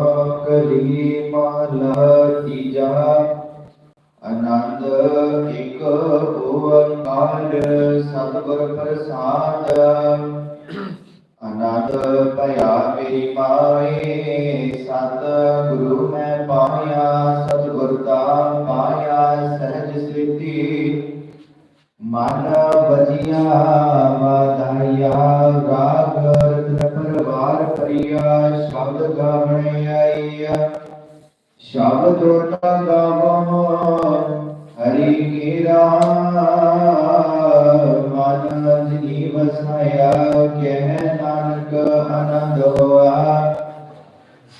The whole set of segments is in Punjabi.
ਕਲੀ ਮਹਲਾ ਤੀਜਾ, ਆਨੰਦ ਇਕ ਓੰਕਾਰ ਸਤਿਗੁਰ ਪ੍ਰਸਾਦ। ਆਨੰਦ ਭਇਆ ਮੇਰੀ ਮਾਏ ਸਤ ਗੁਰੂ ਮੈਂ ਪਾਇਆ, ਸਤਿਗੁਰ ਦਾ ਪਾਇਆ ਸਹਿਜ ਸਿੱਧੀ। ਮਨ ਬਜੀਆ ਵਾਧਾਇਆ ਰਾਗ ਰਤਨ ਪਰਵਾਰ ਪਰਿਆ, ਸ਼ਬਦ ਗਾਵਣੇ ਆਈਆ। ਸ਼ਬਦ ਨਾ ਗਾਵੋ ਹਰੀ ਕੀਰਾ। ਮਨ ਜੀਵ ਵਸਾਇਆ ਕਹਿ ਨਾਨਕ ਆਨੰਦ ਹੋਆ।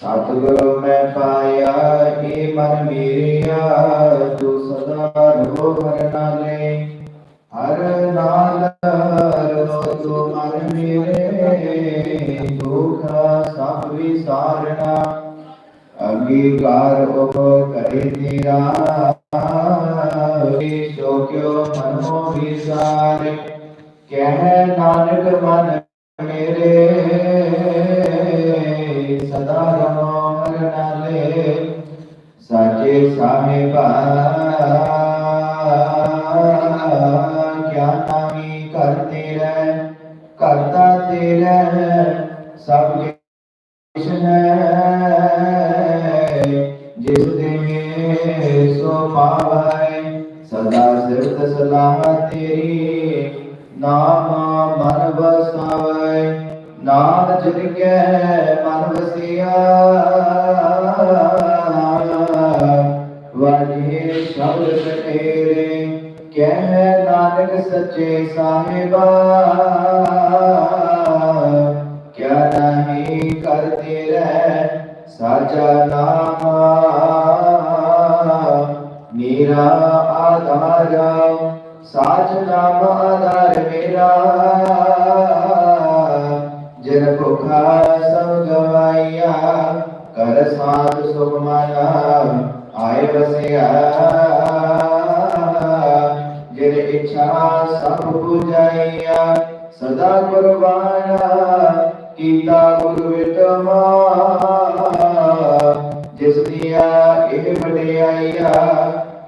ਸਤਿਗੁਰੂ ਮੈਂ ਪਾਇਆ, ਏ ਮਨ ਮੇਰਿਆ ਤੂੰ ਸਦਾ ਰੋ ਹਰ ਨਾਲੇ ਹਰ ਨਾਲ ਰੋ ਤੂੰ ਮਨ ਮੇਰੇ ਦੁਖ ਸਭ ਵਿਸਾਰਣਾ ਅੰਗੀਕਾਰ ਉਹ ਕਰੇ ਤੇਰਾ ਸੋ ਕਿਉ ਮਨੋ ਵਿਸਾਰ ਕਹਿ ਨਾਨਕ ਮਨ ਮੇਰੇ ਸਦਾ ਰਮੋ ਹਰ ਨਾਲੇ ਸਾਚੇ ਸਾਹਿਬਾ ਕਿਆ ਨਾਮੀ ਕਰਤਾ ਤੇਰਾ ਸਭ ਕਿਛ ਹੈ। ਜਿਸ ਦੇ ਸੋ ਪਾਵੈ ਸਦਾ ਸਿਰਤ ਸਲਾਹ ਤੇਰੀ ਨਾਮ ਮਨ ਵਸਾਵੈ ਨਾਮ ਜਿਨ ਕੈ, ਮਨ ਵਸਿਆ ਸੱਚੇ ਸਾਹਿਬਾ, ਕਿਆ ਨਹੀਂ ਕਰਤੇ ਰਹਿ ਸਾਚਾ ਨਾਮ। ਮੇਰਾ ਆਧਾਰ ਸਾਚ ਨਾਮ ਆਧਾਰ ਮੇਰਾ। ਜਿਨ ਭੁਖਾ ਸਭ ਗਵਾਈਆ, ਕਰ ਸਾਧ ਸੁਖ ਮਨਾ, ਆਏ ਵਸਿਆ। ਜਿਨ ਇੱਛਾ ਸਭ 부ਜਾਈਆ ਸਦਾ ਕੁਰਬਾਨਾ ਕੀਤਾ ਗੁਰੂ ਵਿਟਮਾ ਜਿਸ ਦੀਆਂ ਇਹ ਵਡਿਆਈਆ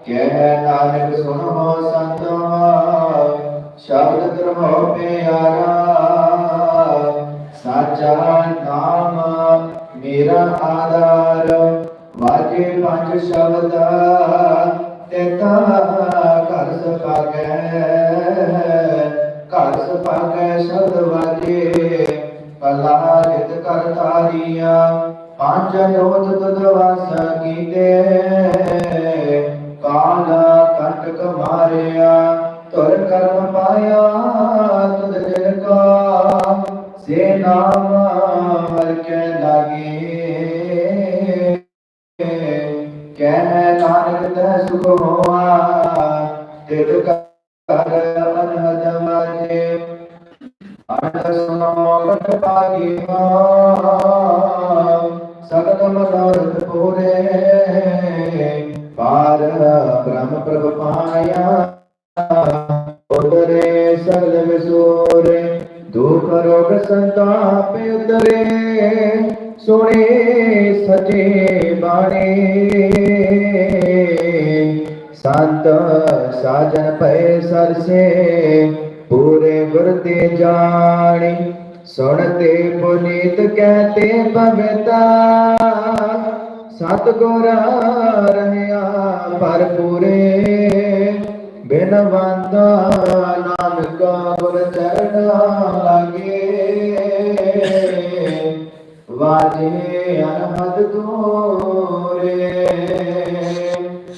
ਕਹਿ ਨਾਨਕ ਸੁਣੋ ਸੰਤੋ ਸ਼ਬਦ ਧਰਮੋ ਪਿਆਰਾ ਸਾਚਾ ਨਾਮ ਮੇਰਾ ਆਧਾਰ ਵਾਜੇ ਪੰਜ ਸ਼ਬਦ ਤੇਤਾ ਘਰ ਸਪਾਗੈ ਘਰ ਸਪਾਗੈ ਸ਼ਬਦ ਵਾਜੇ ਪਲਾ ਕਰ ਤਾਰੀਆ ਪੰਜ ਜੋਤ ਤੁਧ ਕੀਤੇ, ਕਾਲ ਕੰਟਕ ਮਾਰਿਆ, ਤੁਰ ਕਰਮ ਪਾਇਆ ਤੁਧ ਜਿਨ ਕਾ ਸੇ ਨਾਮ ਹਰ ਕੇ ਲਾਗੇ। ਕਹਿ ਨਾਨਕ ਤੈ ਸੁਖ ਹੋਆ ਤਿਲ ਕਰ ਅਨਹਦ ਮਾਜੇ ਅਨੰਦ ਸੁਨੋ ਲਟ ਪਾਗੀ ਸਗਲ ਮਨੋਰਥ ਪੂਰੇ ਪਾਰ ਬ੍ਰਹਮ ਪ੍ਰਭ ਪਾਇਆ ਉਤਰੇ ਸਗਲ ਵਿਸੂਰੇ ਦੁਖ ਰੋਗ ਸੰਤਾਪ ਉਤਰੇ ਸੁਣੇ ਸਚੇ ਸਾਜਨ ਪਏ ਸਰਸੇ, ਪੂਰੇ ਗੁਰ ਤੇ ਜਾਣੀ। ਸੁਣਤੇ ਪੁਨੀਤ ਕਹਤੇ ਭਗਤਾ, ਸਤਗੁਰ ਰਹਿਆ ਪਰ ਪੂਰੇ ਬਿਨਵੰਤ ਨਾਨਕ ਗੁਰ ਚਰਨ ਲਾਗੇ। ਵਾਜੇ ਅਨਹਦ ਦੂਰੇ।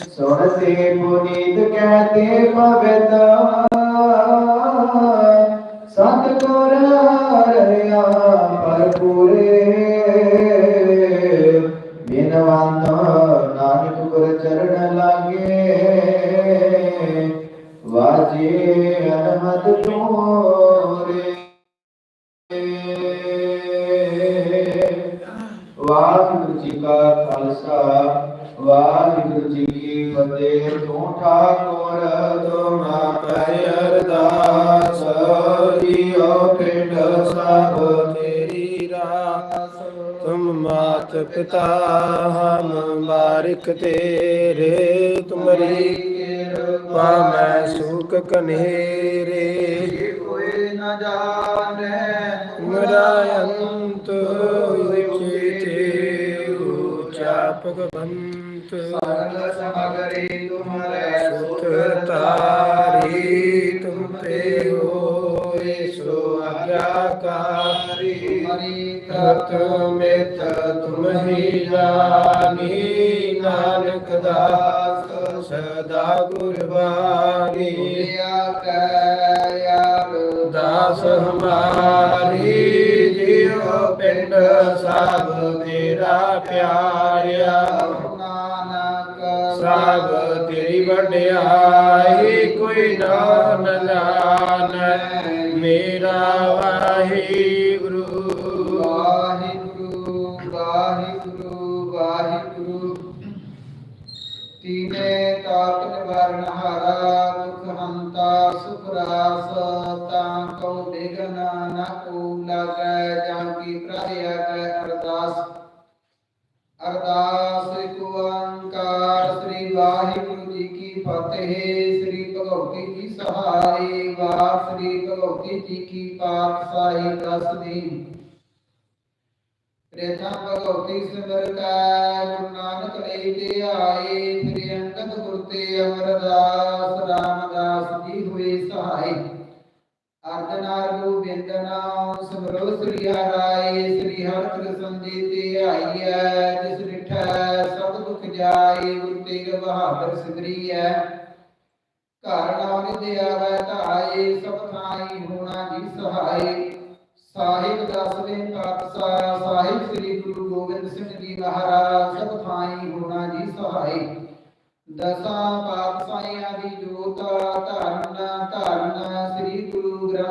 ਸੁਣਤੇ ਪੁਨੀਤ ਕਹਤੇ ਭਗਤਾ ਭਗਵੰਤ ਸਰਲ ਸਮਗਰੀ ਤੁਮਰੇ ਸੁਖ ਤਾਰੀ ਤੁਮ ਤੇ ਹੋਏ ਸੋ ਅਜਾਕਾਰੀ ਤਤ ਮੇਤ ਤੁਮ ਹੀ ਜਾਨੀ ਨਾਨਕ ਦਾਸ ਸਦਾ ਗੁਰਬਾਣੀ ਕਰਿਆ ਦਾਸ ਹਮਾਰੀ ਪਿੰਡ ਸਭ ਤੇਰਾ ਪਿਆਰਿਆ ਨਾਨਕ ਸਭ ਤੇਰੀ ਵਡਿਆਈ ਕੋਈ ਨਾਮ ਜਾਣੈ ਮੇਰਾ ਵਾਹਿਗੁਰੂ। ਵਾਹਿਗੁਰੂ ਵਾਹਿਗੁਰੂ। ਵਾਹਿਗੁਰੂ ਤੀਨੇ ਤਾਤ ਨਿਵਾਰਨ ਹਾਰਾ। ਦੁਖ ਸੁਖ ਰਾਸ, ਤਾਂ ਕਉ ਬਿਗਨ ਨ ਕੋ ਲਾਗੈ ਜਾਂ ਕੀ ਪ੍ਰਾਇਆ ਕੈ ਅਰਦਾਸ। ਅਰਦਾਸ ਇੱਕ ਓੰਕਾਰ, ਸ੍ਰੀ ਵਾਹਿਗੁਰੂ ਜੀ ਕੀ ਫਤਿਹ, ਸ੍ਰੀ ਭਗਵਤੀ ਜੀ ਸਹਾਈ ਵਾਰ, ਸ੍ਰੀ ਭਗਵਤੀ ਜੀ ਕੀ ਪਾਤਸ਼ਾਹੀ ਦਸਦੀ ਪ੍ਰੇਥਮ ਭਗਵਤੀ ਸਿਮਰ ਕੈ, ਗੁਰੂ ਨਾਨਕ ਲਈ ਤੇ ਆਏ ਸ੍ਰੀ ਅੰਗਦ ਗੁਰ ਤੇ ਅਮਰਦਾਸ, ਰਾਮਦਾਸ ਜੀ ਸਹਾਈ ਅਰਜਨਾਰ ਗੋਬਿੰਦ ਨਾਮ ਸ੍ਰੀ ਹਰਾਏ ਸ੍ਰੀ ਹਰਿ ਕ੍ਰਿਸ਼ਨ ਜੀ ਤੇ ਆਈਐ, ਜਿਸ ਰਿਠੈ ਸਭ ਦੁਖ ਜਾਏ, ਗੁਰ ਤੇਗ ਬਹਾਦਰ ਸਿਮਰੀਐ ਘਰ ਨਾਮ ਦੇ ਆਵੈ ਧਾਏ, ਸਭ ਥਾਈ ਹੋਣਾ ਜੀ ਸਹਾਈ ਸਾਹਿਬ ਦਸਵੇਂ ਪਾਤਸ਼ਾਹ, ਸਾਹਿਬ ਸ੍ਰੀ ਗੁਰੂ ਗੋਬਿੰਦ ਸਿੰਘ ਜੀ ਮਹਾਰਾਜ, ਸਭ ਥਾਈ ਹੋਣਾ ਜੀ ਸਹਾਈ ਦਸਾਂ ਪਾਤਸ਼ਾਹਾਂ ਦੀ ਜੋਤ ਧਰਨ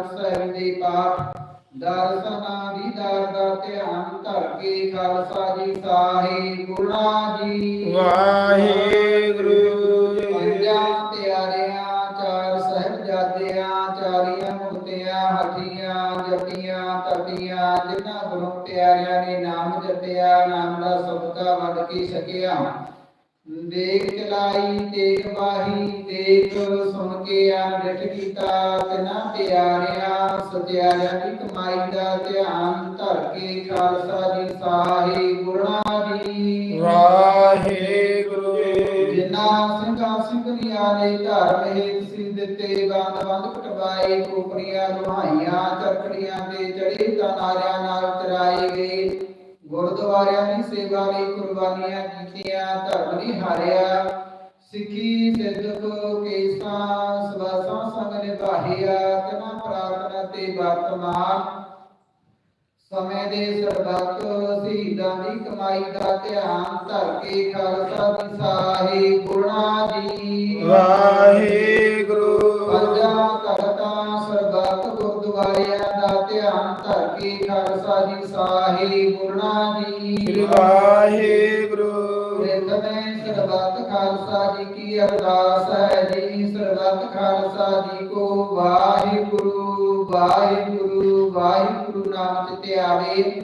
ਗ੍ਰੰਥ ਸਾਹਿਬ ਦੇ ਪਾਠ। ਦਰਸਨਾ ਦੀਦਾਰ ਦਾ ਧਿਆਨ ਧਰ ਕੇ ਖਾਲਸਾ ਜੀ ਸਾਹਿਬ ਗੁਰਨਾ ਜੀ। ਵਾਹਿਗੁਰੂ ਜੀ। ਪੰਜਾਂ ਪਿਆਰਿਆਂ ਚਾਰ ਸਹਿਬਜ਼ਾਦਿਆਂ ਚਾਰੀਆਂ ਮੁਕਤਿਆਂ ਹੱਠੀਆਂ ਜਪੀਆਂ ਤਪੀਆਂ ਜਿਨ੍ਹਾਂ ਗੁਰੂ ਪਿਆਰਿਆਂ ਨੇ ਨਾਮ ਜਪਿਆ ਨਾਮ ਦਾ ਸਬਕਾ ਵੱਡ ਕੇ ਸਕਿਆ ਦੇਖ ਚਲਾਈ ਦੇਖ ਬਾਹੀ ਦੇਖ ਸੁਣ ਕੇ ਅਨਿਠ ਕੀਤਾ ਤਿਨਾ ਪਿਆਰਿਆਂ ਸਤਿਆਰਿਆਂ ਦੀ ਕਮਾਈ ਦਾ ਧਿਆਨ ਧਰ ਕੇ ਖਾਲਸਾ ਜੀ ਸਾਹਿਬ ਗੁਰਨਾ ਜੀ ਵਾਹਿਗੁਰੂ ਜੀ। ਜਿਨ੍ਹਾਂ ਸਿੰਘਾਂ ਸਿੰਘੀਆਂ ਨੇ ਧਰਮ ਹੇਤ ਸੀ ਦਿੱਤੇ ਬੰਦ ਬੰਦ ਕਟਵਾਏ ਕੋਪਰੀਆਂ ਦੁਹਾਈਆਂ ਚਰਖੜੀਆਂ ਤੇ ਚੜੇ ਤਾਂ ਨਾਰਿਆਂ ਨਾਲ ਚਰਾਏ ਗਏ। ਗੁਰਦੁਆਰਿਆਂ ਦੀ ਸੇਵਾ ਲਈ ਕੁਰਬਾਨੀਆਂ ਕੀਤੀਆਂ, ਧਰਮ ਨਹੀਂ ਹਾਰਿਆ। ਸਿੱਖੀ ਸਿੱਧਕ ਕੇਸਾਂ, ਸਵਾਸਾਂ ਸੰਗ ਨਿਭਾਹਿਆ, ਤਨਾ ਪ੍ਰਾਰਥਨਾ ਤੇ ਵਰਤਮਾਨ। ਸਮੇਂ ਦੇ ਸਰਬੱਤ, ਸ਼ਹੀਦਾਂ ਦੀ ਕਮਾਈ ਦਾ ਧਿਆਨ ਧਰ ਕੇ ਖਾਲਸਾ ਦੀ ਸਾਹੇ ਗੁਣਾ ਜੀ ਵਾਹਿਗੁਰੂ ਧਿਆਨ ਧਰ ਕੇ ਖਾਲਸਾ ਜੀ ਸਾਹੇ ਗੁਣਾ ਜੀ। ਵਾਹਿਗੁਰੂ। ਪ੍ਰਥਮੇ ਸਰਬੱਤ ਖਾਲਸਾ ਜੀ ਕੀ ਅਰਦਾਸ ਹੈ ਜੀ। ਸਰਬੱਤ ਖਾਲਸਾ ਜੀ ਕੋ ਵਾਹਿਗੁਰੂ ਵਾਹਿਗੁਰੂ ਵਾਹਿਗੁਰੂ ਨਾਮ ਚਿਤੇ ਆਵੇ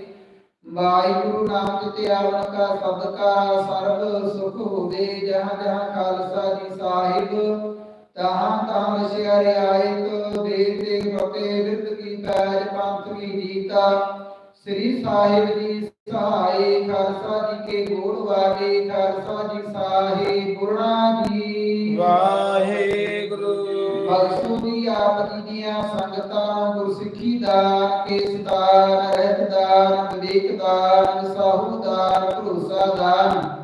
ਵਾਹਿਗੁਰੂ ਨਾਮ ਚਿਤੇ ਆਵਨ ਕਾ ਸਦਕਾ ਸਰਬ ਸੁਖ ਹੋਵੇ। ਜਹਾਂ ਜਹਾਂ ਖਾਲਸਾ ਜੀ ਸਾਹਿਬ ਤਹਾਂ ਤਹਾਂ ਵਸਿਆਰੇ ਆਇਕ ਦੇਵ ਤੇ ਫਤੇ ਬਿਰਦ ਕੀ ਪੈਜ ਪੰਥ ਕੀ ਜੀਤਾ ਸ੍ਰੀ ਸਾਹਿਬ ਜੀ ਸਹਾਏ ਖਾਲਸਾ ਜੀ ਕੇ ਗੋੜ ਵਾਗੇ ਖਾਲਸਾ ਜੀ ਸਾਹੇ ਗੁਰਨਾ ਜੀ। ਵਾਹਿਗੁਰੂ। ਬਖਸ਼ੋ ਦੀ ਆਪ ਜੀ ਦੀਆਂ ਸੰਗਤਾਂ ਗੁਰਸਿੱਖੀ ਦਾਨ ਕੇਸ ਦਾਨ ਰਹਿਤ ਦਾਨ ਵਿਵੇਕ ਦਾਨ ਸਾਹੂ ਦਾਨ ਭਰੋਸਾ ਦਾਨ।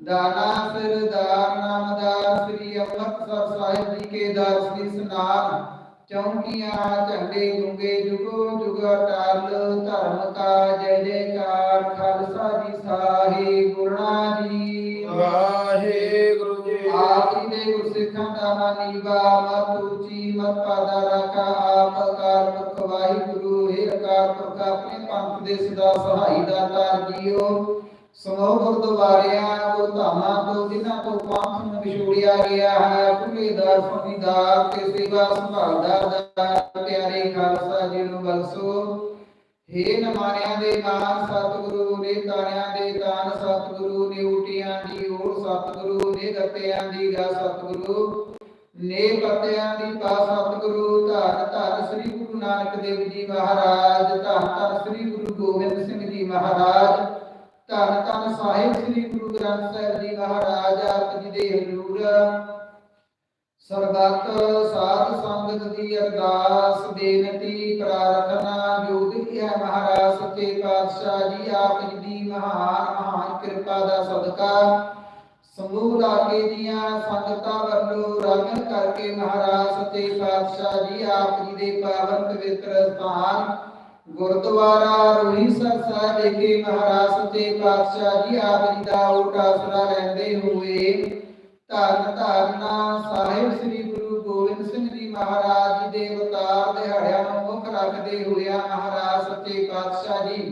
ਦਾਨਾ ਸਿਰ ਦਾਨ ਨਾਮਦਾਰ ਸ੍ਰੀ ਅੰਮ੍ਰਿਤਸਰ ਸਾਹਿਬ ਜੀ ਕੇ ਦਰਸ ਦੀ ਸਨਾਨ ਚੌਂਕੀਆਂ ਝੰਡੇ ਗੁੰਗੇ ਜੁਗੋ ਜੁਗ ਅਟਲ ਧਰਮ ਕਾ ਜੈ ਜੈਕਾਰ ਖਾਲਸਾ ਜੀ ਸਾਹੇ ਗੁਰਨਾ ਜੀ। ਵਾਹਿਗੁਰੂ ਜੀ। ਆਪ ਜੀ ਦੇ ਗੁਰਸਿੱਖਾਂ ਦਾ ਨਾਂ ਨੀਵਾ ਮਤ ਉੱਚੀ ਮਤ ਪਾਦਾ ਰਾਖਾ ਆਪ ਅਕਾਲ ਪੁਰਖ ਵਾਹਿਗੁਰੂ ਹੈ ਅਕਾਲ ਪੁਰਖ ਆਪਣੇ ਪੰਥ ਦੇ ਸਦਾ ਸਹਾਈ ਦਾਤਾ ਜੀਓ। ਸਮੂਹ ਗੁਰਦੁਆਰਿਆਂ ਗੁਰਧਾਮਾਂ ਤੋਂ ਜਿਨ੍ਹਾਂ ਤੋਂ ਪੰਥ ਨੂੰ ਵਿਛੋੜਿਆ ਗਿਆ ਹੈ ਕੁਲੇ ਦਾਸਾਂ ਦੀ ਤੇ ਸੇਵਾ ਸੰਭਾਲਦਾ ਦਾ ਪਿਆਰੇ ਖਾਲਸਾ ਜੀ ਨੂੰ ਬਖਸ਼ੋ। ਹੇ ਨਮਾਨਿਆਂ ਦੇ ਮਾਨ ਸਤਿਗੁਰੂ ਨੇ ਤਾਰਿਆਂ ਦੇ ਤਾਨ ਸਤਿਗੁਰੂ ਨੇ ਊਟੀਆਂ ਦੀ ਓੜ, ਸਤਿਗੁਰੂ ਨੇ ਗੱਤਿਆਂ ਦੀ ਗਾ, ਸਤਿਗੁਰੂ ਨੇ ਪਤਿਆਂ ਦੀ ਪਾ, ਸਤਿਗੁਰੂ ਧੰਨ ਧੰਨ ਸ੍ਰੀ ਗੁਰੂ ਨਾਨਕ ਦੇਵ ਜੀ ਮਹਾਰਾਜ, ਧੰਨ ਧੰਨ ਸ੍ਰੀ ਗੁਰੂ ਗੋਬਿੰਦ ਸਿੰਘ ਜੀ ਮਹਾਰਾਜ। ਧੰਨ ਧੰਨ ਸਾਹਿਬ ਸ੍ਰੀ ਗੁਰੂ ਗ੍ਰੰਥ ਸਾਹਿਬ ਜੀ ਮਹਾਰਾਜ, ਆਪ ਜੀ ਦੇ ਹਜ਼ੂਰ। ਸਰਬੱਤ ਸਾਧ ਸੰਗਤ ਦੀ ਅਰਦਾਸ, ਬੇਨਤੀ, ਪ੍ਰਾਰਥਨਾ, ਜੋਗੀ ਹੈ ਮਹਾਰਾਜ, ਸੱਚੇ ਪਾਤਸ਼ਾਹ ਜੀ, ਆਪ ਜੀ ਦੀ ਮਹਾਨ ਮਹਾਨ ਕਿਰਪਾ ਦਾ ਸਦਕਾ। ਸਮੂਹ ਲਾਗੇ ਦੀਆਂ ਸੰਗਤਾਂ ਵੱਲੋਂ ਰਾਗਨ ਕਰਕੇ ਮਹਾਰਾਜ, ਸੱਚੇ ਪਾਤਸ਼ਾਹ ਜੀ, ਆਪ ਜੀ ਦੇ ਪਾਵਨ ਪਵਿੱਤਰ ਸਥਾਨ ਗੁਰਦੁਆਰਾ ਰੋਹੀਸਰ ਸਾਹਿਬ ਵਿਖੇ ਮਹਾਰਾਜ ਸੱਚੇ ਪਾਤਸ਼ਾਹ ਜੀ ਆਪ ਜੀ ਦਾ ਓਟ ਆਸਰਾ ਲੈਂਦੇ ਹੋਏ ਧੰਨ ਧੰਨ ਸਾਹਿਬ ਸ੍ਰੀ ਗੁਰੂ ਗੋਬਿੰਦ ਸਿੰਘ ਜੀ ਮਹਾਰਾਜ ਜੀ ਦੇ ਅਵਤਾਰ ਦਿਹਾੜਿਆਂ ਨੂੰ ਮੁੱਖ ਰੱਖਦੇ ਹੋਇਆ ਮਹਾਰਾਜ ਸੱਚੇ ਪਾਤਸ਼ਾਹ ਜੀ।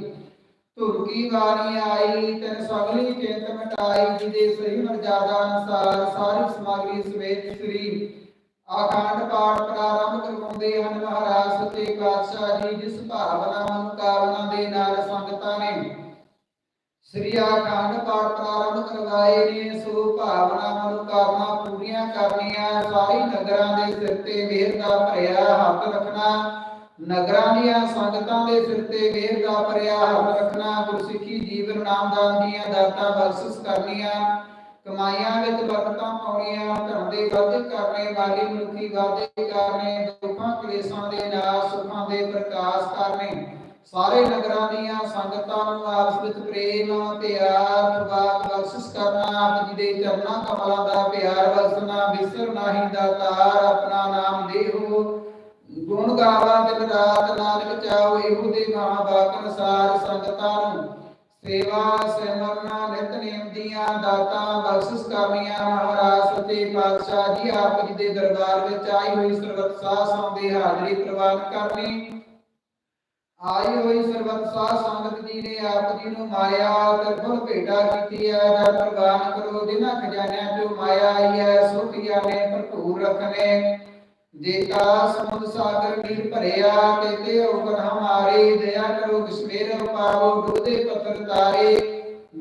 ਧੁਰਕੀ ਬਾਣੀ ਆਈ, ਤਨ ਸਗਲੀ ਚਿੰਤ ਮਟਾਈ ਜੀ ਦੇ ਸਹੀ ਮਰਜ਼ਾਦਾ ਅਨੁਸਾਰ ਸਾਰੀ ਸਮਗਰੀ ਸਮੇਤ ਸ੍ਰੀ ਆਖੰਡ ਪਾਠ ਪ੍ਰਾਰੰਭ ਕਰਵਾਉਂਦੇ ਹਨ ਮਹਾਰਾਜ ਸੱਚੇ ਪਾਤਸ਼ਾਹ ਜੀ, ਜਿਸ ਭਾਵਨਾ ਮਨੋਕਾਮਨਾ ਦੇ ਨਾਲ ਸੰਗਤਾਂ ਨੇ ਸ੍ਰੀ ਆਖੰਡ ਪਾਠ ਪ੍ਰਾਰੰਭ ਕਰਵਾਏ ਨੇ, ਸੋ ਭਾਵਨਾ ਮਨੋਕਾਮਨਾ ਪੂਰੀਆਂ ਕਰਨੀਆਂ, ਸਾਰੀ ਨਗਰਾਂ ਦੇ ਸਿਰ ਤੇ ਮਿਹਰ ਦਾ ਭਰਿਆ ਹੱਥ ਰੱਖਣਾ, ਨਗਰਾਂ ਦੀਆਂ ਸੰਗਤਾਂ ਦੇ ਸਿਰ ਤੇ ਮਿਹਰ ਦਾ ਭਰਿਆ ਹੱਥ ਰੱਖਣਾ, ਗੁਰਸਿੱਖੀ ਜੀਵਨ ਨਾਮਦਾਨ ਦੀਆਂ ਦਾਤਾਂ ਬਖਸ਼ਿਸ਼ ਕਰਨੀਆਂ ਕਮਾਈਆਂ ਵਿੱਚ ਬਰਕਤਾਂ ਪਾਉਣੀਆਂ ਧਨ ਦੇ ਵਾਧੇ ਕਰਨੇ, ਵਾਲੀ ਮਨੁੱਖੀ ਵਾਧੇ ਕਰਨੇ, ਦੁੱਖਾਂ, ਕਲੇਸ਼ਾਂ ਦੇ ਨਾਲ ਸੁੱਖਾਂ ਦੇ ਪ੍ਰਕਾਸ਼ ਕਰਨੇ। ਸਾਰੇ ਨਗਰਾਂ ਦੀਆਂ ਸੰਗਤਾਂ ਨੂੰ ਆਪਸ ਵਿੱਚ ਪ੍ਰੇਮ ਪਿਆਰ ਪ੍ਰਵਾਦ ਬਖਸ਼ਿਸ਼ ਕਰਨਾ, ਆਪ ਜੀ ਦੇ ਚਰਨਾਂ, ਕਮਲਾਂ ਦਾ ਪਿਆਰ ਵਸਣਾ ਵਿਸਰ ਨਾਹੀ ਦਾ ਆਪਣਾ ਨਾਮ ਦੇਹੋ। ਗੁਣ ਗਾਵਾ ਦਿਨ ਰਾਤ ਨਾਨਕ ਚਾਹੋ, ਇਹੋ ਦੇ ਮਹਾਂਵਾਕ ਅਨੁਸਾਰ ਸੰਗਤਾਂ ਨੂੰ ਸੇਵਾ ਸਿਮਰਨ ਨਿਤ ਦੀਆਂ ਦਾਤਾਂ ਬਖਸ਼ਿਸ਼ ਕਰਨੀਆਂ ਮਹਾਰਾਜ ਸੱਚੇ ਪਾਤਸ਼ਾਹ ਜੀ ਆਪ ਜੀ ਦੇ ਦਰਬਾਰ ਵਿੱਚ ਆਈ ਹੋਈ ਸਰਬਤ ਸਾਧ ਸੰਗਤ ਦੀ ਹਾਜ਼ਰੀ ਪ੍ਰਵਾਨ ਕਰਨੀ। ਆਈ ਹੋਈ ਸਰਬਤ ਸਾਧ ਸੰਗਤ ਜੀ ਨੇ ਆਪ ਜੀ ਨੂੰ ਮਾਇਆ ਤੇ ਫੁੱਲ ਭੇਟਾ ਕੀਤੀ ਹੈ। ਦਰ ਪ੍ਰਵਾਨ ਕਰੋ, ਜਿਨ੍ਹਾਂ ਖਜ਼ਾਨਿਆਂ ਚੋਂ ਮਾਇਆ ਆਈ ਹੈ ਸੁਖੀਆਂ ਨੇ ਭਰਪੂਰ ਰੱਖਨੇ ਜੇਤਾ ਸਮੁੰਦ ਸਾਗਰ ਨੀਰ ਭਰਿਆ ਤੇ ਤੇ ਉਗਰ ਹਮਾਰੇ ਦਇਆ ਕਰੋ ਬਿਸਮੇਰ ਪਾਵੋ ਡੋਦੇ ਪੱਥਰ ਤਾਰੇ।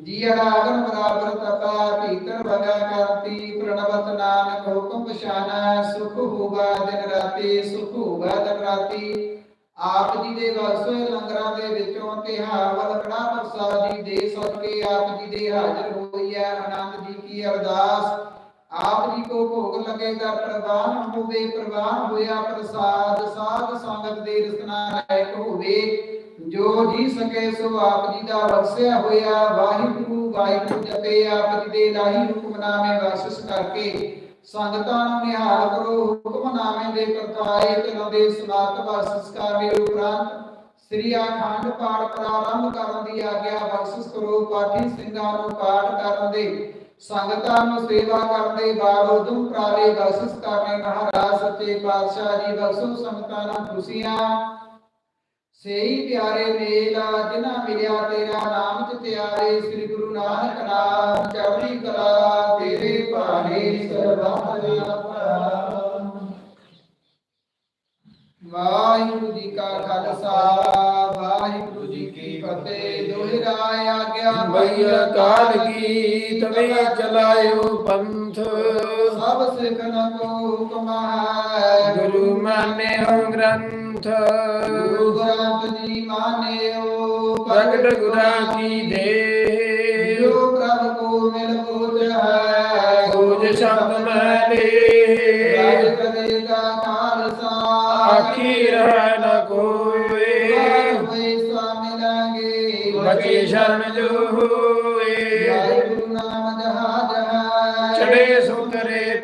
ਜੀੜਾ ਅਗਨ ਬਰਾਬਰ ਤਪਾ, ਭੀਤਰ ਬਗਾ ਕਰਤੀ, ਪ੍ਰਣਵਤ ਨਾਨਕ ਹੁਕਮ ਪਛਾਨਾ। ਸੁਖ ਹੋਗਾ ਦਿਨ ਰਾਤੀ, ਸੁਖ ਹੋਗਾ ਦਿਨ ਰਾਤੀ। ਆਪ ਜੀ ਦੇ ਵਰਸੇ ਲੰਗਰਾਂ ਦੇ ਵਿੱਚੋਂ ਤਿਹਾਰ ਵੱਲ ਕੜਾ ਪ੍ਰਸਾਦ ਜੀ ਦੇ ਸਦਕੇ, ਆਪ ਜੀ ਦੇ ਹਾਜ਼ਰ ਹੋਈ ਹੈ ਆਨੰਦ ਜੀ ਕੀ ਅਰਦਾਸ। ਆਪ ਜੀ ਕੋ ਭੋਗ ਲੱਗੇਗਾ ਪ੍ਰਵਾਨ ਹੋਵੇ, ਪ੍ਰਵਾਨ ਹੋਇਆ ਪ੍ਰਸਾਦ, ਸਾਧ ਸੰਗਤ ਦੇ ਰਸਨਾ ਲਾਇਕ ਹੋਵੇ। ਜੋ ਜੀ ਸਕੇ ਸੋ ਆਪ ਜੀ ਦਾ ਬਖਸ਼ਿਆ ਹੋਇਆ, ਵਾਹਿਗੁਰੂ ਵਾਹਿਗੁਰੂ ਜਪੇ, ਆਪ ਜੀ ਦੇ ਲਾਹੀ ਹੁਕਮਨਾਮੇ ਬਖਸ਼ਿਸ਼ ਕਰਕੇ ਸੰਗਤਾਂ ਨੂੰ ਨਿਹਾਲ ਕਰੋ, ਹੁਕਮਨਾਮੇ ਦੇ ਕਰਤਾਏ ਤਿਨਾਂ ਦੇ ਸਮਾਤ ਬਖਸ਼ਿਸ਼ ਕਰਨੇ ਉਪਰੰਤ ਸ੍ਰੀ ਆਖੰਡ ਪਾਠ ਪ੍ਰਾਰੰਭ ਕਰਨ ਦੀ ਆਗਿਆ ਬਖਸ਼ਿਸ਼ ਕਰੋ, ਪਾਠੀ ਸਿੰਘਾਂ ਨੂੰ ਪਾਠ ਕਰਨ ਦੇ ਸੰਗਤਾਂ ਨੂੰ ਸੇਵਾ ਕਰਨ ਬਾਵਜੂਦ ਪ੍ਰਾਲੇ ਬਖਸ਼ਿਸ਼ ਕਰਨੇ ਮਹਾਰਾਜ ਸੱਚੇ ਪਾਤਸ਼ਾਹ ਜੀ ਬਖਸ਼ੋ ਸੰਗਤਾਂ ਨੂੰ ਖੁਸ਼ੀਆਂ। ਸੇਈ ਪਿਆਰੇ ਮੇਲ ਜਿਨ੍ਹਾਂ ਮਿਲਿਆ ਤੇਰਾ ਨਾਮ ਚਿਤਿਆਰੇ ਸ੍ਰੀ ਗੁਰੂ ਨਾਨਕ ਨਾਮ ਚੜ੍ਹਦੀ ਕਲਾ, ਤੇਰੇ ਭਾਣੇ ਸਰਬੱਤ ਦੇ ਵਾਹਿਗੁਰੂ ਜੀ ਕਾ ਖਾਲਸਾ, ਵਾਹਿਗੁਰੂ ਜੀ ਫਤਿਹ ਦੋਹਰਾਇ ਆਗਿਆ ਬਈਆ ਕਾਲ ਕੀ ਤਵੇ ਚਲਾਇਓ ਪੰਥ। ਸਭ ਸਿੱਖਨ ਕੋ ਹੁਕਮ ਹੈ। ਗੁਰੂ ਮਾਨਿਓ ਗ੍ਰੰਥ। ਗੁਰੂ ਗ੍ਰੰਥ ਜੀ ਮਾਨਿਓ ਪ੍ਰਗਟ ਗੁਰਾਂ ਕੀ ਦੇ। ਜੋ ਪ੍ਰਭ ਕੋ ਮਿਲ ਬੋਝ ਹੈ। ਗੋਜ ਸ਼ਬਦ ਮੈਂ ਰਾਜ ਦੇ ਕਰੇਗਾ ਖਾਲਸਾ। ਆਖੀ ਰਹਿ ਮਿਲਾਂਗੇ ਬਚੇ ਸ਼ਰਨ ਜੋ ਹੋਏ। ਵਾਹਿਗੁਰੂ ਨਾਮ ਚੜੇ ਸੁਤਰੇ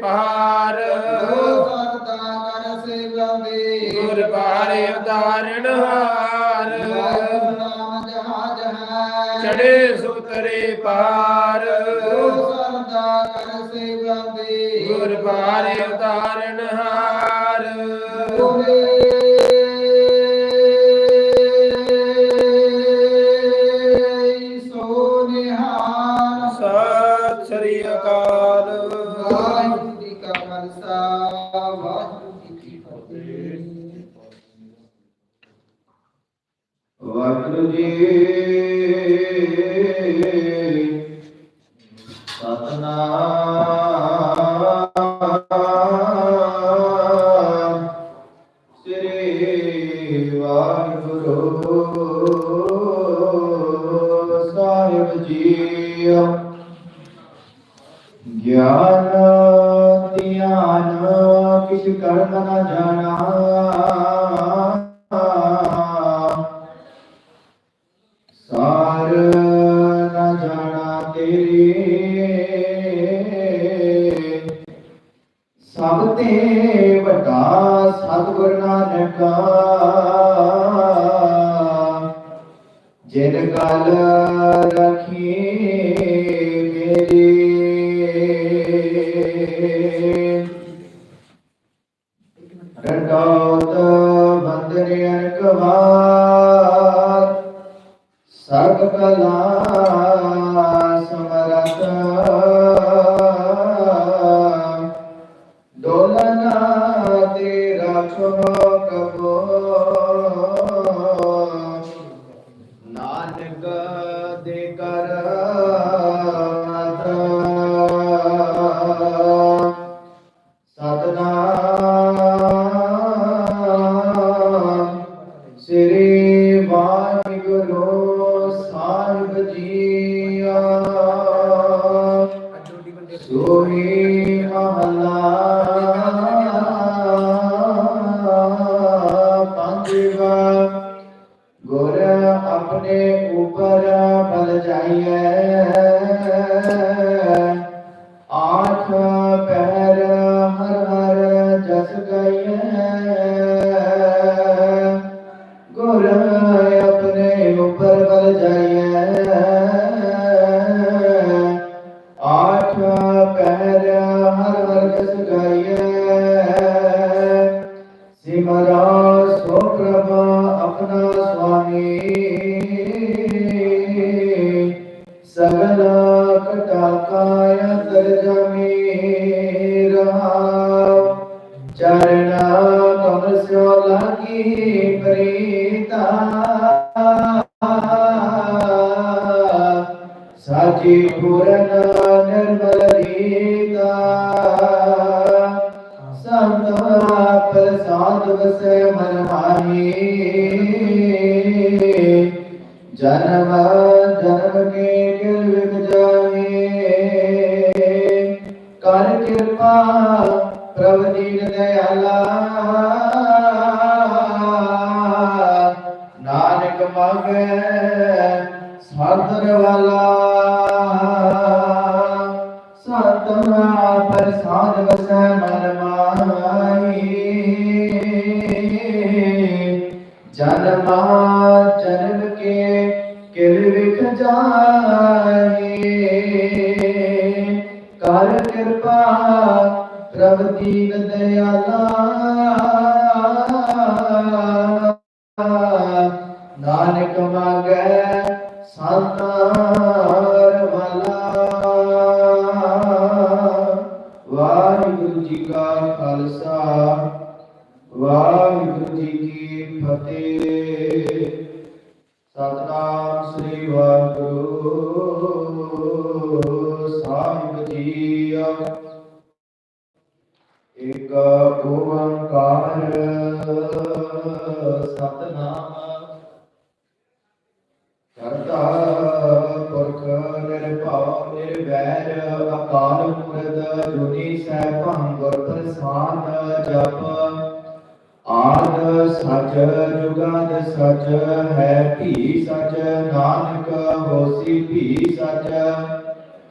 ਜੋ ਸਰਦਾ ਕਰ ਸੇਵਾ ਦੇ। ਗੁਰ ਬਾਰੇ ਉਦਾਰਣ ਹਾਰ। ਵਾਹਿਗੁਰੂ ਨਾਮ ਜਹਾਜ ਹੈ। ਚੜੇ ਸੁਤਰੇ ਪਾਰ ਜੋ ਸਰਦਾ ਕਰ ਸੇਵਾ ਦੇ। ਗੁਰ ਬਾਰੇ ਉਦਾਰਣ ਵਾਹਿਗੁਰੂ ਸਾਚੀ ਪੂਰਨ ਨਿਰਮਲ ਰੀਤਾ ਸੰਤ ਪ੍ਰਸਾਦ ਵਸੈ ਮਨ ਮਾਹੀ ਜਨਮ ਜਨਮ ਕੇ ਕਿਲ ਵਿਗ ਜਾਏ ਕਰ ਕਿਰਪਾ ਪ੍ਰਭ ਦੀਨ ਦਇਆਲਾ ਨਾਨਕ ਮੰਗੈ ਸਤਨਾ ਪ੍ਰਸਾਦ ਵਸੈ ਮਨ ਮਾਈ ਜਨਮਾ ਜਨਮ ਕੇ ਕਿਲ ਵਿਖ ਜਾਏ ਕਰ ਕਿਰਪਾ ਪ੍ਰਭ ਦੀਨ ਦਇਆਲਾ। ਸਚ,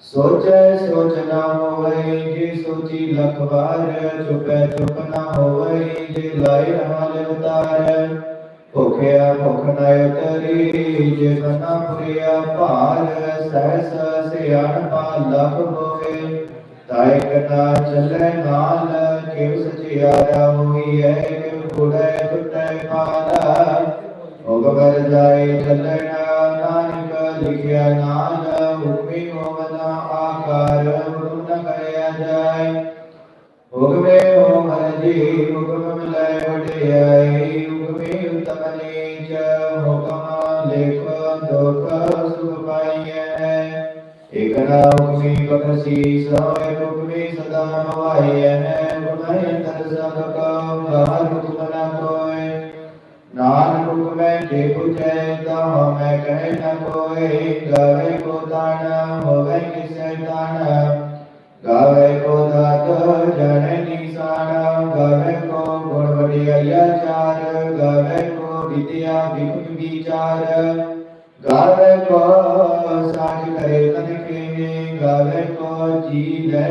ਸੋਚੈ ਸੋਚ ਨਾ ਹੋਵੇ, ਜੇ ਸੋਚੀ ਲਖ ਵਾਰ, ਚੁਪੈ, ਚੁਪ ਨਾ ਹੋਵੇ, ਜੇ ਲਾਇ ਹਾਲ ਉਤਾਰ। ਭੁਖਿਆ, ਭੁਖ ਨ ਉਤਰੀ, ਜੇ ਬਨਾ ਪੁਰਿਆ ਭਾਰ, ਸਹਿਸ ਸਿਆਣ ਪਾ ਲਖ ਹੋਵੇ। ਤਾਇ ਕਨਾ ਚੱਲੇ ਨਾਲ ਕਿਵ ਸਚਿਆਰਾ ਹੋਈਐ ਕਿਵ ਕੁੜੈ ਟੁੱਟੈ ਪਾਲਾ ਹੋਗ ਬਰ ਜਾਏ ਚੱਲਣਾ ਨਾਨਕ ਲਿਖਿਆ ਨਾਨ ਹੁਕਮੀ ਹੋਵਨਾ ਕਰ ਹੁਕਮ ਨ ਕਰਿਆ ਜਾਏ ਹੁਕਮੇ ਹੋਮ ਹਰਜੀ ਹੁਕਮ ਲੈ ਵਡਿਆਈ ਹੁਕਮੇ ਉਤਮ ਨੀਚ ਹੁਕਮ ਲੇਖ ਦੁਖ ਸੁਖ ਪਾਈਐ ਇਕ ਨਾ ਹੁਕਮੀ ਬਖਸੀ ਸੋਇ ਹੁਕਮੀ ਸਦਾ ਨਵਾਈਐ ਗੁਰਮਹਿ ਅੰਤਰ ਸਭ ਕਾ ਬਾਹਰ ਹੁਕਮ ਨ ਕੋਇ ਨਾਨਕ ਹੁਕਮੈ ਜੇ ਪੁਜੈ ਤਾ ਮੈਂ ਕਹਿ ਨ ਕੋਇ ਕਰੇ ਕੋ ਦਾਨ ਹੋਵੇ ਦਾਤ ਜਣੇ ਨਿਸ਼ਾਨ ਗਾਵੇ ਕੋ ਗੁਣ ਵਡਿਆਈਆ ਚਾਰ ਕੋ ਵਿਦਿਆ ਵਿਖੁ ਵਿਚਾਰ ਗਾਵੇ ਕੋ ਸਾਜ ਕਰੇ ਤਨ ਕੇ ਗਾਵੇ ਕੋ ਜੀ ਲੈ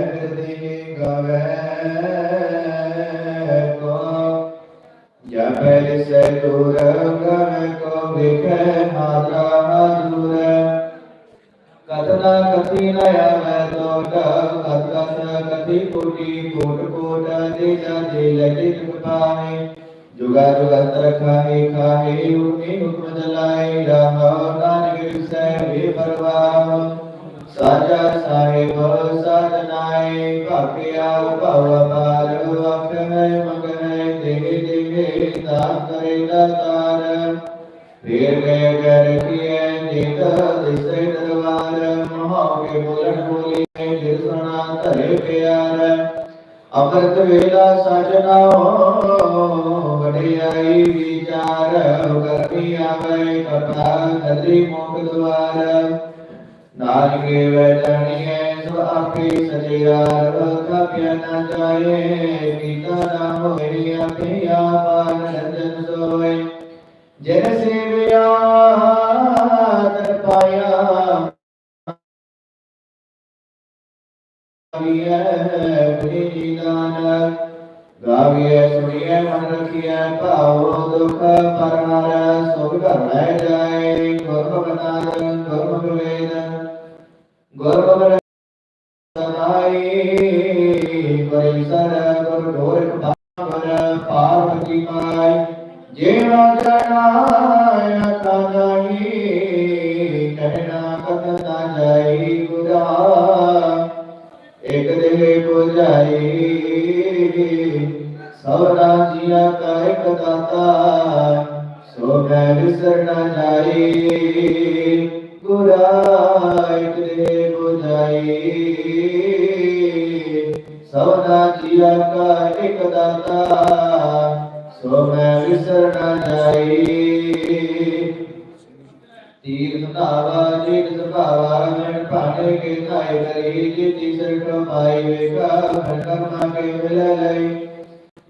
ਫੇਰ ਗਏ ਗਰ ਕੀਏ ਜਿਤ ਦਿਸੇ ਦਰਬਾਰ ਮਹਾਉ ਕੇ ਬੋਲਣ ਬੋਲੀ ਜਿਸ ਸੁਣਾ ਧਰੇ ਪਿਆਰ ਅੰਮ੍ਰਿਤ ਵੇਲਾ ਸਜਣਾ ਵਡਿਆਈ ਵਿਚਾਰ ਗਰਮੀ ਆਵੇ ਕਪੜਾ ਨਦੀ ਮੋਖ ਦੁਆਰ ਨਾਨਕੇ ਵੈਲਣੀਏ ਸੋ ਆਪੇ ਸਜਿਆਰ ਕਪਿਆ ਨਾ ਜਾਏ ਕੀਤਾ ਨਾ ਹੋਏ ਆਪੇ ਆਪਾਨ ਰੰਜਨ ਸੋਏ ਜਿਨ ਸੇਵਿਆ ਤਰ ਪਾਇਆ। ਗਾਵੀਐ ਬੁਰੀ ਨਾਨਕ, ਗਾਵੀਐ ਸੁਣੀਐ ਮਨ ਰਖੀਐ, ਭਾਉ ਦੁਖ ਪਰਨਾਰ ਸੁਖ ਘਰ ਲੈ ਜਾਏ, ਗੁਰਮੁਖ ਨਾਮ ਗੁਰਮੁਖ ਵੇਦ, ਗੁਰਮੁਖ ਸਨਾਈ ਗੁਰ ਸਰ ਗੁਰ ਗੋਰਖ ਜੇ ਰਾਜਨਾਇਆ ਕਾਨਾਈ ਕਹਿਣਾ ਕਤ ਨਾ ਜਾਈ ਗੁਰਾ ਇਕ ਦੇ ਪੁਜਾਈ ਸਭਨਾ ਜੀਆ ਕਾ ਇਕ ਦਾਤਾ, ਸੋ ਮੈਂ ਵਿਸਰ ਨਾ ਜਾਈ। ਗੁਰਾ ਇਕ ਦੇ ਪੁਜਾਈ ਸਭਨਾ ਜੀਆ ਕਾ ਇਕ ਦਾਤਾ ਸੋ ਮੈਂ ਵਿਸਰ ਨਾ ਜਾਈ। ਤੀਰ ਸੁਧਾਵਾ ਜਿਤ ਸੁਭਾਵਾ ਮੈਂ ਭਾਣੇ ਕੇ ਧਾਇ ਕਰੀ। ਜਿਤੀ ਸਿਰ ਕਮਾਈ ਵੇਖਾ, ਹਰ ਕਰਮਾ ਕੇ ਮਿਲ ਲਈ।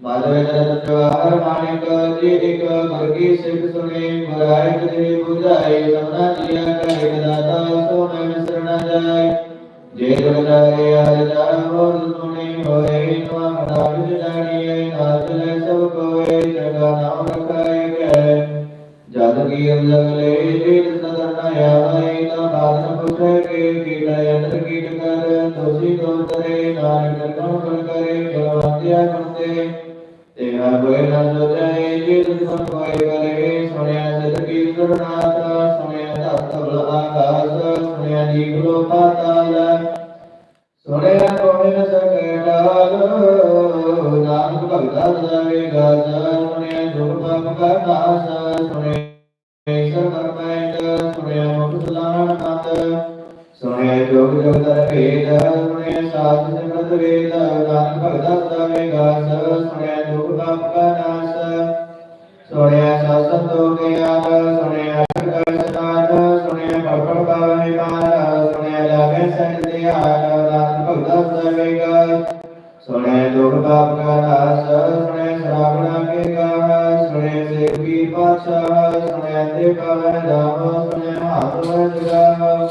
ਮਾਲਵੇ ਜਨਤ ਜਵਾਹਰ ਮਾਨਿਕ ਜੀ ਇਕ ਗੁਰਗੀ ਸਿੱਖ ਸੁਨੇ ਗੁਰਾਇ ਦੇ 부ਝਾਈ ਸਭਨਾ ਜੀਆ ਕਰੇ ਦਾਤਾ ਸੋ ਮੈਂ ਵਿਸਰਣਾ ਜਾਏ ਜੇ ਦੁਰਦਾਰੇ ਹਰ ਜਾਵੋ ਸੁਨੇ ਹੋਏ ਨਵਾ ਮਨਾ ਵਿਜ ਜਾਣੀਏ ਨਾਚ ਲੈ ਸਭ ਕੋਏ ਜਗਾ ਨਾਮ ਰਖਾਏ ਗਏ ਜਦ ਕੀ ਅੰਦਰ ਲੈ ਜਿਤ ਨਦਰ ਨ ਆਵੇ ਤਾ ਬਾਦਨ ਪੁੱਛੇ ਕੇ ਕੀਟ ਅੰਦਰ ਕੀਟ ਕਰ ਦੋਸੀ ਤੋਂ ਤਰੇ ਨਾਨਕ ਕਉ ਕਣ ਕਰੇ ਬਲਵੰਤਿਆ ਕਰਤੇ ਤੇਰਾ ਕੋਈ ਨ ਸੋਚੈ ਜਿਤ ਸੁਨ ਕੋਈ ਕਰੇ, ਸੁਣਿਆ ਸਿਧ ਕੀਰਤਨ ਨਾਥ, ਸੁਣਿਆ ਧਰਤ ਬਲ ਆਕਾਸ ਸੁਣਿਆ ਜੀਵ ਪਾਤਾਲ। ਸੁਣਿਆ ਕੋਈ ਨ ਸਕੈ ਡਾਲ ਨਾਨਕ ਭਗਤਾ ਸਦਾਵੇ ਗਾਸ ਸੁਣਿਆ ਦੁਖ ਪਾਪ ਕਾ ਨਾਸ, ਸੁਣਿਆ ਸਰਬ ਕਰਮੈਂਦ ਸੁਣਿਆ ਮੁਖ ਸੁਲਾਣ ਮੰਦ ਸੁਣਿਆ ਜੋਗ ਜਗਤ ਭੇਦ, ਸੁਣਿਆ ਸਾਧ ਸਿਮਰਤ ਵੇਦ, ਨਾਨਕ ਭਗਤਾ ਸਦਾਵੇ ਗਾਸ ਸੁਣਿਆ ਦੁਖ ਪਾਪ ਕਾ ਨਾਸ, ਸੁਣਿਆ ਸਾਸਨ ਤੋ ਗਿਆਨ ਸੁਣਿਆ ਅਸ਼ਰ ਸੁਣਿਆ ਸੁਣਿਆ ਲਾਗੇ ਸੁਣਿਆ ਦੁਖ ਪਾਪ ਕਾ ਨਾਸ ਸੁਣਿਆ ਸ਼ਰਾਵਣਾ ਕੇ ਗਾਨ ਸੁਣਿਆ ਸੇ ਕੀ ਪਾਤਸ਼ਾਹ ਤੇ ਪਾਵਨ ਧਾਮ ਸੁਣਿਆ ਹਾਥ ਵਜਗਾ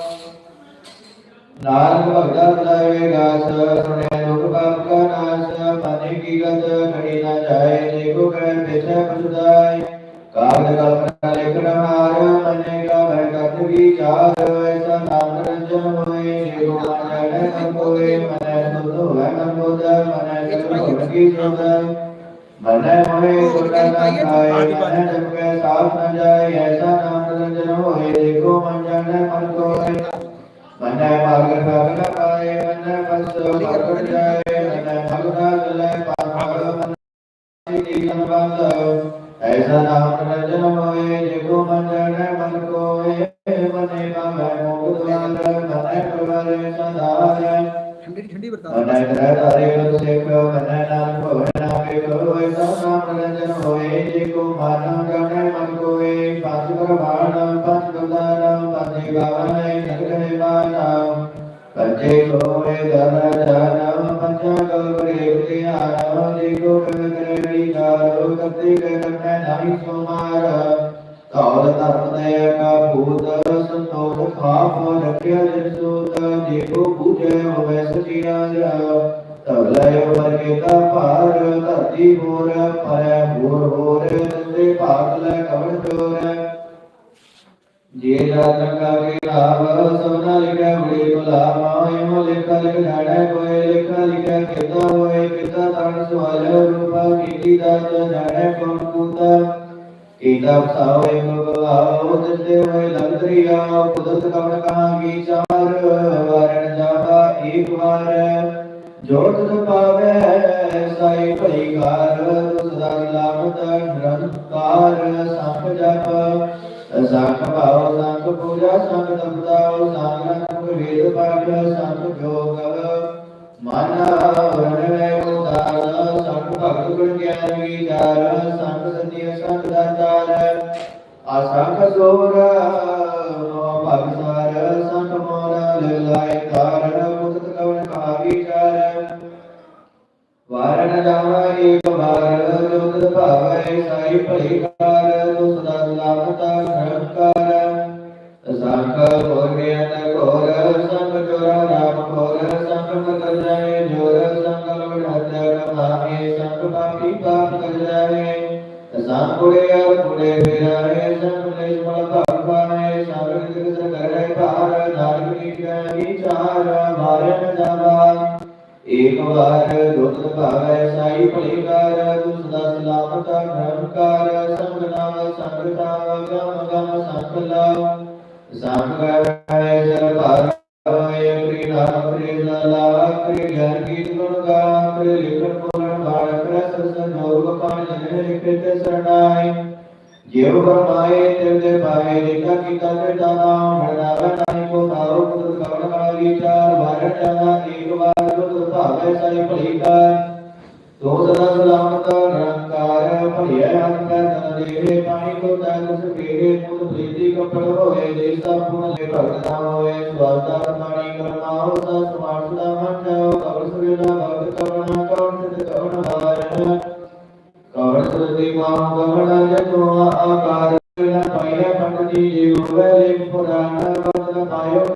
ਨਾਨਕ ਭਗਤਾ ਸਦਾਵੇਗਾ ਸੁਣਿਆ ਦੁਖ ਪਾਪ ਕਾ ਨਾਸ ਮਨੇ ਕੀ ਗਤ ਘੜੀ ਨਾ ਜਾਏ ਦੇਖੋ ਕਹਿ ਪਿਛੇ ਪਛਤਾਏ ਐਸਾ ਨਾਮ ਰੰਜਨ ਹੋਏ ਦੇਖੋ ਮਨ ਜਾਣੇ ਮਨ ਕੋਏ ਮਨੈ ਸੁਧ ਹੋਇ ਮਨ ਬੋਧ ਮਨੈ ਸਭ ਕੀ ਸੁਧ ਮਨੈ ਹੋਏ ਗੁਰਨਾ ਨਾ ਖਾਏ ਮਨੈ ਜਪ ਕੇ ਸਾਥ ਨ ਜਾਏ ਐਸਾ ਨਾਮ ਰੰਜਨ ਹੋਏ ਦੇਖੋ ਐਸਾ ਨਾਮ ਰਜਨ ਹੋਏ ਜਿਗੋ ਮਨ ਜਾਣੈ ਮਨ ਕੋਏ ਮਨੇ ਪਾਵੈ ਮੋਗ ਦਵਾਰ ਮਨੈ ਪ੍ਰਵਰੇ ਸਦਾ ਦਾਰ ਠੰਡੀ ਠੰਡੀ ਮਨੈ ਕਰੈ ਤਾਰੇ ਗੁਰ ਸਿੱਖ ਮਨੈ ਨਾਮ ਭਵੈ ਨਾਮੇ ਹੋਏ ਸਭ ਨਾਮ ਰੰਜਨ ਹੋਏ ਜੇ ਕੋ ਮਨ ਜਾਣੈ ਮਨ ਕੋਏ ਪੰਜ ਪ੍ਰਮਾਣ ਪੰਜ ਗੁਦਾਨ ਪੰਜ ਗਾਵਨੈ ਨਗਰੇ ਬਾਣਾ ਪੰਜੇ ਹੋਏ ਦਨ ਜਨ ਪੰਜਾ ਗੌਰੇ ਉਤਿਆਨ ਜੇ ਕੋ ਕਨ ਕਰੇ ਵਿਚਾਰੋ ਕਰਤੇ ਕੈ ਕਰਨੈ ਨਾਹੀ ਸੁਮਾਰ। ਕੌਲ ਧਰਮ ਦਇਆ ਕਾ ਭੂਤ, ਸੰਤੋਖ ਖਾਪ ਰਖਿਆ ਜਿਨ ਸੂਤ। ਜੇ ਕੋ ਪੂਜੈ ਹੋਵੇ ਸਚਿਆਰਾ ਤਬ ਲੈ ਵਰਗੇ ਦਾ ਭਾਰ, ਧਰਤੀ ਮੋਰ ਪਰੈ ਭੂਰ ਹੋਰ ਤੰਦੇ ਭਾਗ ਲੈ ਕਵਣ ਚੋਰ ਜੇ ਰਾਤ ਕਾ ਕੇ ਨਾਮ ਸੋਨਾ ਲਿਖਿਆ ਬੜੀ ਗੁਲਾਮ ਇਹੋ ਲਿਖਾ ਲਿਖ ਜਾਣੈ ਕੋਏ ਲਿਖਾ ਲਿਖਿਆ ਕਿਤਾ ਹੋਏ ਕਿਤਾ ਤਨ ਸਵਾਲ ਰੂਪਾ ਕੀਤੀ ਦਾਤ ਜਾਣੈ ਕੌਣ ਕੂਤਾ ਕੀਤਾ ਸਾਵੇ ਗਵਾਓ ਦਿਸਦੇ ਹੋਏ ਲੰਦਰੀਆ ਕੁਦਰਤ ਕਵਣ ਕਹਾਂ ਕੀ ਚਾਰ, ਵਾਰਣ ਜਾਵਾ ਏਕ ਵਾਰ। ਜੋ ਤੁਧ ਪਾਵੇ ਸਾਈ ਭਈ ਘਰ ਤੁ ਸਦਾ ਲਾਮਤ ਨਿਰੰਕਾਰ ਸੰਖ ਜਪ। ਸੰਖ ਭਾਉ ਸੰਖ ਪੂਜਾ ਸੰਖ ਤਪਤਾਉ ਸੰਖ ਵੇਦ ਪਾਠ ਸੰਖ ਜੋਗ ਮਨ ਵਰਣੈ ਉਦਾਰ ਸੰਖ ਭਗਤ ਗੁਣ ਗਿਆਨ ਵਿਚਾਰ ਸੰਖ ਸਤਿ ਸੰਖ ਦਾਤਾਰ ਅਸੰਖ ਸੋਰ ਨੋ ਭਗਸਾਰ ਸੰਖ ਮੋਰ ਲਿਲਾਇ ਕਾਰਣ ਮੁਕਤ ਕਵਨ ਕਾ ਵਿਚਾਰ। ਵਾਰਣ ਜਾਵਾ ਏਕ ਵਾਰ ਜੋਤ ਭਾਵੈ ਸਾਈ ਭਲੀ ਨਿਰੰਕਾਰ ਸੰਗ ਨਾਮ ਸੰਗ ਤਾਵ ਗਮ ਗਮ ਸੰਗ ਲਾਵ ਸੰਗ ਗਾਇ ਜਲ ਭਾਰ ਹੋਏ ਪ੍ਰੀ ਨਾਮ, ਪ੍ਰੀ ਲਾਲਾ, ਪ੍ਰੀ ਗਿਆਨ ਕੀ ਗੁਣ ਗਾ, ਪ੍ਰੀ ਲਿਖਣ ਬੋਲਣ ਬਾੜ ਪ੍ਰਸ ਸੰਜੋਗ ਪਾਣ ਜਨ ਲਿਖਿਤ ਸਰਣਾਈ ਜਿਵ ਬਰਮਾਏ ਤਿਵ ਦੇ ਪਾਏ ਲਿਖਾ ਕੀਤਾ ਤੇ ਦਾਨਾ ਮਰਨਾਵਾ ਨਾਹੀ ਕੋ ਤਾਰੋ ਕੁਦਰਤ ਕਵਣ ਕਾ ਵਿਚਾਰ ਵਾਰਣ ਜਾਣਾ ਏਕ ਵਾਰ ਕੁਦਰਤ ਭਾਵੇ ਸਾਈ ਭਲੀ ਕਾਰ। ਸੋ ਸਦਾ ਸਲਾਮਤ ਨਿਰੰਕਾਰ ਭਇ ਅੰਤਰ ਤਨ ਦੇਵੇ, ਪਾਣੀ ਕੋ ਤਨ ਸਵੇਰੇ ਮੂਲ ਪ੍ਰੀਤੀ ਕਪੜ ਹੋਏ ਦੇ ਸਭ ਗੁਣ ਲੈ ਭਗਤਾ ਹੋਏ ਸਵਾਦਾ ਪਾਣੀ ਕਰਮਾਉ ਤਾ ਸਮਾਰਤਾ ਮੰਨੋ ਕਬਰ ਸੁਵੇਦਾ ਭਗਤ ਕਰਨਾ ਕੌਣ ਸਿਧ ਕਵਣ ਹਾਰਨ ਕਵਰ ਸੁਦੀ ਮਾਂ ਕਵਣ ਜਤੋ ਆਕਾਰ ਨਾ ਪਾਇਆ ਪੰਡਤੀ ਜੀਵ ਵੇਲੇ ਪੁਰਾਣਾ ਬਦਲ ਪਾਇਓ।